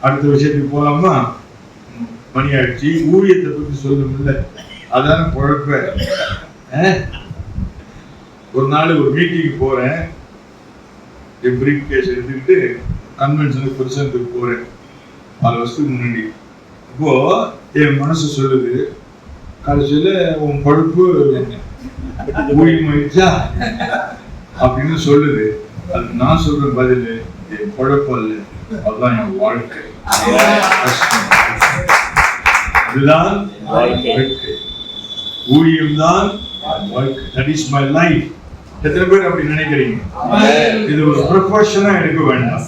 அடுத்த விஷயத்துக்கு போலாமா? மணி ஆயிடுச்சு ஊழியத்தை பத்தி சொல்லணும்ல. அதான குழப்ப. அஹ்? ஒரு நாள் ஒரு மீட்டிங் போறேன். என் பிரீஃப் கேஸ் எடுத்துக்கிட்டு கன்வென்ஷனுக்கு பிரசனத்துக்கு போறேன். பல வருஷத்துக்கு முன்னாடி. இப்போ என் மனசு சொல்லுது கடைசியில் உன் பழுப்பு ஊழியமாயிடுச்சா அப்படின்னு சொல்லுது. அது நான் சொல்ற பதில் என் பழப்பு இல்லை அதுதான் என் வாழ்க்கை. வாழ்க்கை. வாழ்க்கை. ஊழியம்தான் வாழ்க்கை. தட் இஸ் மை லைஃப் எத்தனை பேர் அப்படி நினைக்கிறீங்க? இது ஒரு ப்ரொஃபஷனா எடுக்க வேண்டாம்.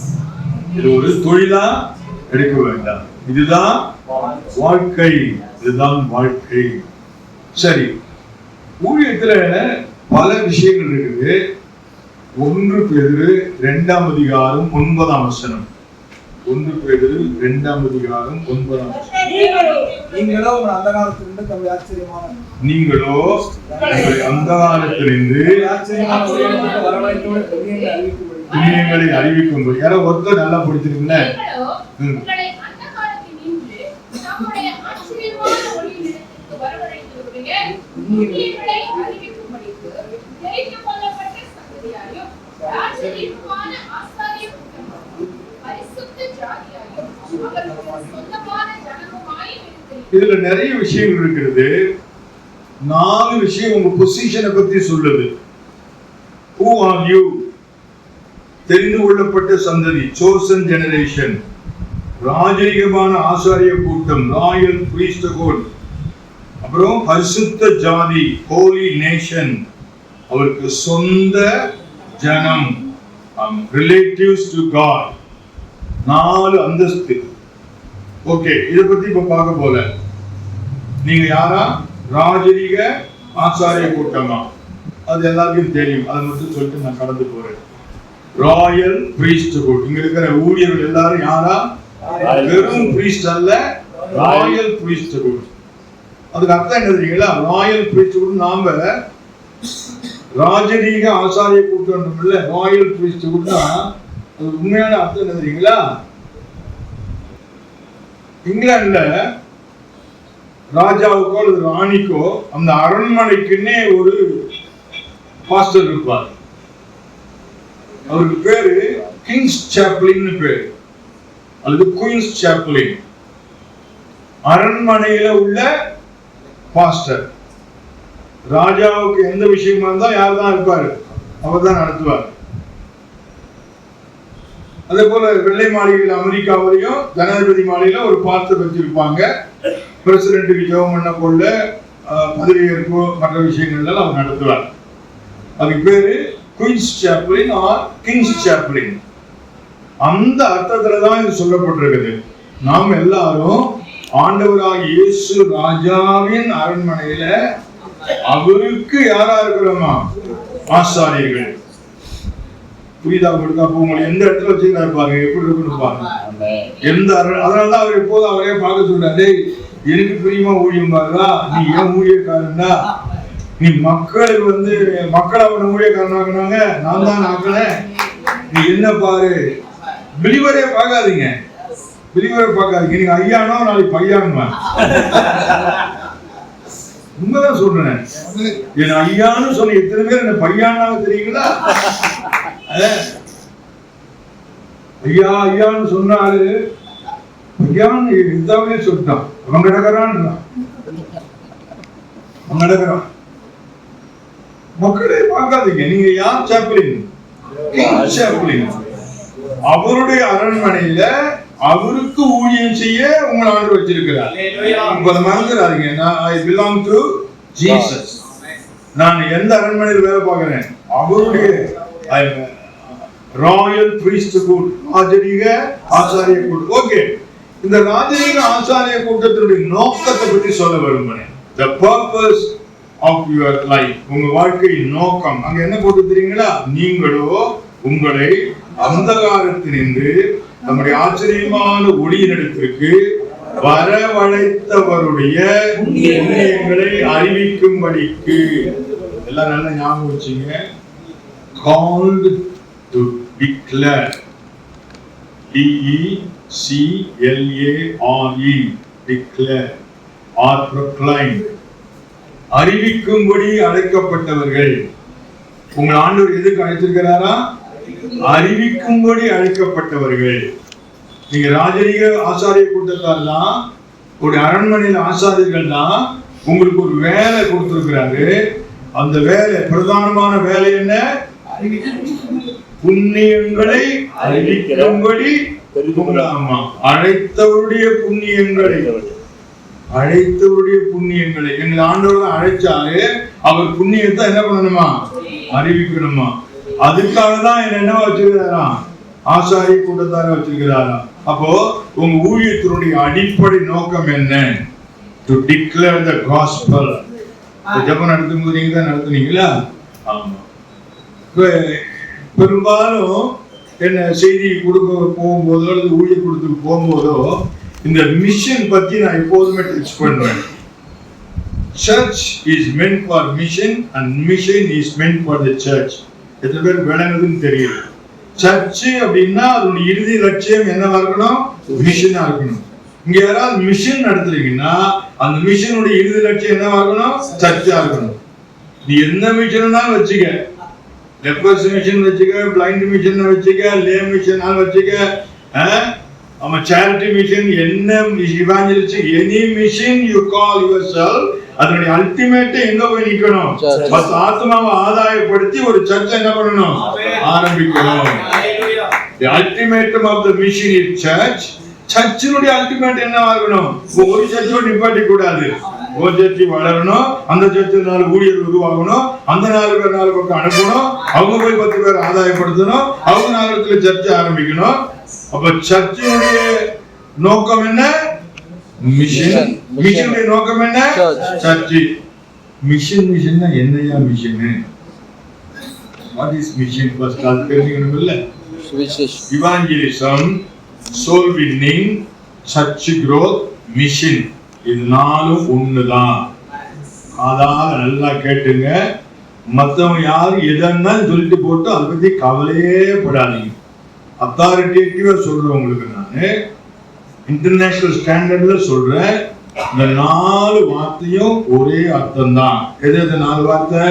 இது ஒரு தொழிலா எடுக்க வேண்டாம். இதுதான் வாழ்க்கை. இதுதான் வாழ்க்கை. சரி. ஊழியத்துல பல விஷயங்கள் இருக்குது. ஒன்று பேரு இரண்டாம் அதிகாரம் ஒன்பதாம் வசனம். ஒன்று பேரு இரண்டாம் அதிகாரம் ஒன்பதாம் நீங்களோ? உங்கள் அந்த காலத்திலிருந்து தம்முடைய ஆச்சரியமான நீங்களோ வரவழைத்தோடு புதியங்களை அறிவிக்கும்படி. புண்ணியங்களை அறிவிக்கும்படி. யாரோ ஒருத்தர் நல்லா புண்ணியங்களை அறிவிக்கும்படிக்கு தெரிந்து கொள்ளப்பட்ட சந்ததியாயும் ராஜரீகமான ஆசாரிய கூட்டமாயும் பரிசுத்த ஜாதியாயும் அவருக்கு சொந்தமான ஜனமுமாயும் இருக்கிறீர்கள் இதுல நிறைய விஷயங்கள் இருக்கிறது. நாலு விஷயம் உங்க பொசிஷனை பத்தி சொல்லுது. ஹூ ஆர் யூ தெரிந்து கொள்ளப்பட்ட சந்ததி சோசன் ஜெனரேஷன் ராஜரீகமான ஆசாரிய கூட்டம் ராயல் priesthood. அப்புறம் பரிசுத்த ஜாதி ஹோலி நேஷன் அவருக்கு சொந்த ஜனம். ரிலேட்டிவ்ஸ் டு காட் நாலு அந்தஸ்து. ஓகே இத பத்தி இப்ப பார்க்க போல. நீங்க யாரா? ராஜரீக ஆசாரிய கூட்டமா? அது எல்லாருக்கும் தெரியும். அதை மட்டும் சொல்லிட்டு நான் கடந்து போறேன். ராயல் priesthood இங்க இருக்கிற ஊழியர்கள் எல்லாரும் யாரா? வெறும் priest அல்ல ராயல் priesthood அதுக்கு அர்த்தம் என்ன தெரியுங்களா? ராயல் priesthood நாம ராஜரீக ஆசாரிய கூட்டம் இல்ல ராயல் priesthoodனா அது உண்மையான அர்த்தம் என்ன தெரியுங்களா? இங்கிலாந்துல ராஜாவுக்கோ அல்லது ராணிக்கோ அந்த அரண்மனைக்குன்னே ஒரு பாஸ்டர் இருப்பார். அவருக்கு பேரு கிங்ஸ் சாப்ளின்னு பேரு. அல்லது குயின்ஸ் சாப்ளின் அரண்மனையில உள்ள பாஸ்டர் ராஜாவுக்கு எந்த விஷயமா இருந்தால் யார் தான் இருப்பாரு? அவர் தான் நடத்துவார். அதே போல வெள்ளை மாளிகையில் அமெரிக்காவிலையும் ஜனாதிபதி மாளிகையில ஒரு பார்த்து வச்சிருப்பாங்க. பிரசிடென்ட்டுக்கு ஜெபம் பண்ண கொள்ள பதவியேற்பு மற்ற விஷயங்கள்லாம் அவர் நடத்துவார். அதுக்கு பேரு queens chaplain or kings chaplain அந்த அர்த்தத்துல தான் இது சொல்லப்பட்டிருக்குது. நாம் எல்லாரும் ஆண்டவராக இயேசு ராஜாவின் அரண்மனையில அவருக்கு யாரா இருக்கிறோமா? ஆசாரியர்கள் புரியுதா உங்களுக்கு அப்போ உங்களை எந்த இடத்துல வச்சுக்கிறாரு பாருங்க எப்படி இருக்குன்னு பாருங்க ஆமென். எந்த அரண்- அதனாலதான் அவர் எப்போதும் அவரே பார்க்க சொல்றாரு. "டேய், எனக்கு பிரியமா ஊழியம் பாருடா. நீ ஏன் ஊழியக்காரன்டா? நீ மக்களுக்கு வந்து மக்கள் அவனை ஊழியக்காரனாக்குனாங்க நான் தான் ஆக்கினேன். நீ என்ன பாரு? பிலிவரே பார்க்காதீங்க. பிலிவரே பார்க்காதீங்க. நீங்க ஐயானோ நாளைக்கு பையானுமா? உண்மைதான் சொல்றேன். என் ஐயான்னு சொன்ன எத்தனை பேர் என்ன பையானாக தெரியுங்களா. ஐயா ஐயான்னு சொன்னாரு. ஐயான்னு இதாவே சொல்லிட்டான். அவன் கிடக்கிறான் அவன் கிடக்கிறான் மக்களே பார்க்காதீங்க. நீங்க யார் சாப்பிளின் அவருடைய அரண்மனையில அவருக்கு ஊழியம் செய்ய உங்களை ஆண்டு வச்சிருக்கிறார். இப்ப மறந்துடாதீங்க. நான் ஐ பிலாங் டு ஜீசஸ் நான் எந்த அரண்மனையில் வேலை பார்க்கிறேன்? அவருடைய. ராயல் priesthood ராஜரீக ஆசாரிய கூட்டம் ஓகே இந்த ராஜரீக ஆசாரிய கூட்டத்தினுடைய நோக்கத்தை பற்றி சொல்ல விரும்புகிறேன். The purpose of your life உங்க வாழ்க்கையின் நோக்கம். அங்க என்ன போட்டு தெரியுங்களா? நீங்களோ உங்களை அந்தகாரத்தினின்று நம்முடைய ஆச்சரியமான ஒளியினிடத்திற்கு வரவழைத்தவருடைய புண்ணியங்களை அறிவிக்கும்படிக்கு. எல்லாம் நல்லா ஞாபகம் வச்சுங்க. Called to declare D C declare are அறிவிக்கும்படி அழைக்கப்பட்டவர்கள். உங்கள் ஆண்டவர் எதுக்கு அழைத்திருக்கிறாரா? அறிவிக்கும்படி அழைக்கப்பட்டவர்கள். நீங்க ராஜரீக ஆசாரிய கூட்டத்தார் தான் ஒரு அரண்மனையில் ஆசாரியர்கள் தான் உங்களுக்கு ஒரு வேலை கொடுத்திருக்கிறாரு. அந்த வேலை பிரதானமான வேலை என்ன? புண்ணியங்களை அறிவிக்கும்படி ஆமா. அழைத்தவருடைய புண்ணியங்களை அழைத்தவருடைய புண்ணியங்களை. எங்கள் ஆண்டவர் தான் அழைச்சாரு. அவர் புண்ணியத்தை என்ன பண்ணணுமா? அறிவிக்கணுமா? அதுக்காக தான் என்ன என்ன வச்சிருக்கிறாராம்? ஆசாரி கூட்டத்தார வச்சிருக்கிறாரா? அப்போ உங்க ஊழியத்தினுடைய அடிப்படை நோக்கம் என்ன? டு டிக்ளேர் த காஸ்பல் ஜபம் நடத்தும் போது நீங்க தான் நடத்துனீங்களா? ஆமா. பெரும்பாலும் என்ன செய்தி கொடுக்க போகும்போதோ அல்லது ஊழியர் கொடுத்து போகும்போதோ இந்த மிஷன் பத்தி நான் எப்போதுமே டச் பண்ணுவேன். Church is men for mission and mission is men for the church எத்தனை பேர் விளங்குதுன்னு தெரியல. சர்ச் அப்படின்னா அதனுடைய இறுதி லட்சியம் என்னவா இருக்கணும்? மிஷனா இருக்கணும். இங்க யாராவது மிஷன் நடத்துறீங்கன்னா அந்த மிஷனுடைய இறுதி லட்சியம் என்னவா இருக்கணும்? சர்ச்சா இருக்கணும். நீ என்ன மிஷன்னாலும் வச்சுக்க. லெப்பர்ஸ் மிஷன் வச்சுக்க பிளைண்ட் மிஷன் வச்சுக்க லே மிஷனால் வச்சுக்க ஆமா சேரிட்டி மிஷன் என்ன evangelist any mission you call your cell அதனுடைய அல்டிமேட் எங்க போய் நிக்கணும். பத்து ஆத்மாவை ஆதாயப்படுத்தி ஒரு சர்ச்சை என்ன பண்ணணும்? ஆரம்பிக்கணும். The ultimatum of the mission is church சர்ச்சினுடைய ultimate என்ன ஆகணும் ஒரு சர்ச்சோட நிப்பாட்டி கூடாது சர்ச்சை வளரணும் அந்த சர்ச்சில் நாலு ஊழியர் உருவாகணும் அந்த நாலு பேர் நாலு பக்கம் அனுப்பணும் அவங்க போய் பத்து பேர் ஆதாயப்படுத்தணும் அவங்க நாலு இடத்துல சர்ச்சை ஆரம்பிக்கணும். அப்ப சர்ச்சினுடைய நோக்கம் என்ன? மிஷன். மிஷனுடைய நோக்கம் என்ன. சர்ச்சு. மிஷன் மிஷன்னா என்னையா mission what is mission first அது தெரிஞ்சுக்கணும் இல்ல evangelism soul winning church growth mission இது நாலும் ஒண்ணுதான். அதாக நல்லா கேட்டுங்க. மத்தவங்க யாரு எதன்னாலும் சொல்லிட்டு போட்டு அதை பத்தி கவலையே படாதீங்க. அத்தாரிட்டேட்டிவா சொல்றேன் உங்களுக்கு நானு. இன்டர்நேஷனல் ஸ்டாண்டர்ட்ல சொல்றேன். இந்த நாலு வார்த்தையும் ஒரே அர்த்தம் தான் எது எது நாலு வார்த்தை?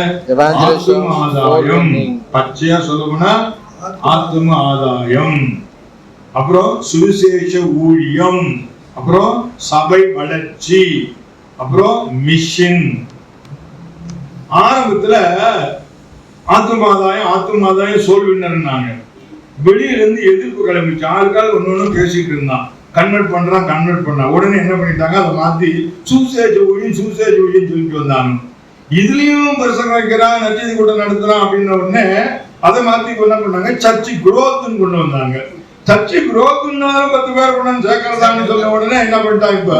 ஆதாயம். பச்சையா சொல்லணும்னா ஆத்தும ஆதாயம். அப்புறம் சுவிசேஷ ஊழியம். அப்புறம் சபை வளர்ச்சி அப்புறம் மிஷின் ஆரம்பத்துல ஆத்மாதாயம் ஆத்மாதாயம் சோல்வினர் வின்னர்னாங்க வெளியில இருந்து எதிர்ப்பு கிளம்பிச்சு ஆளுக்கால் ஒண்ணு ஒண்ணு பேசிட்டு இருந்தான். கன்வெர்ட் பண்றான் கன்வெர்ட் பண்ணான் உடனே என்ன பண்ணிட்டாங்க? அதை மாத்தி சூசேஜ் ஒழியும் சூசேஜ் ஒழியும் சொல்லிட்டு வந்தாங்க. இதுலயும் பிரசங்க வைக்கிறான் நச்சதி கூட்டம் நடத்துறான் அப்படின்ன உடனே அதை மாத்தி என்ன பண்ணாங்க சர்ச்சு குரோத்துன்னு கொண்டு வந்தாங்க. சர்ச்சு குரோத்னாலும் பத்து பேர் கொண்டு சேர்க்கறதான்னு சொன்ன உடனே என்ன பண்ணிட்டாங்க இப்ப.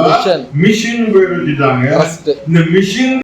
மிஷின் பேர் வச்சுட்டாங்க. இந்த மிஷின்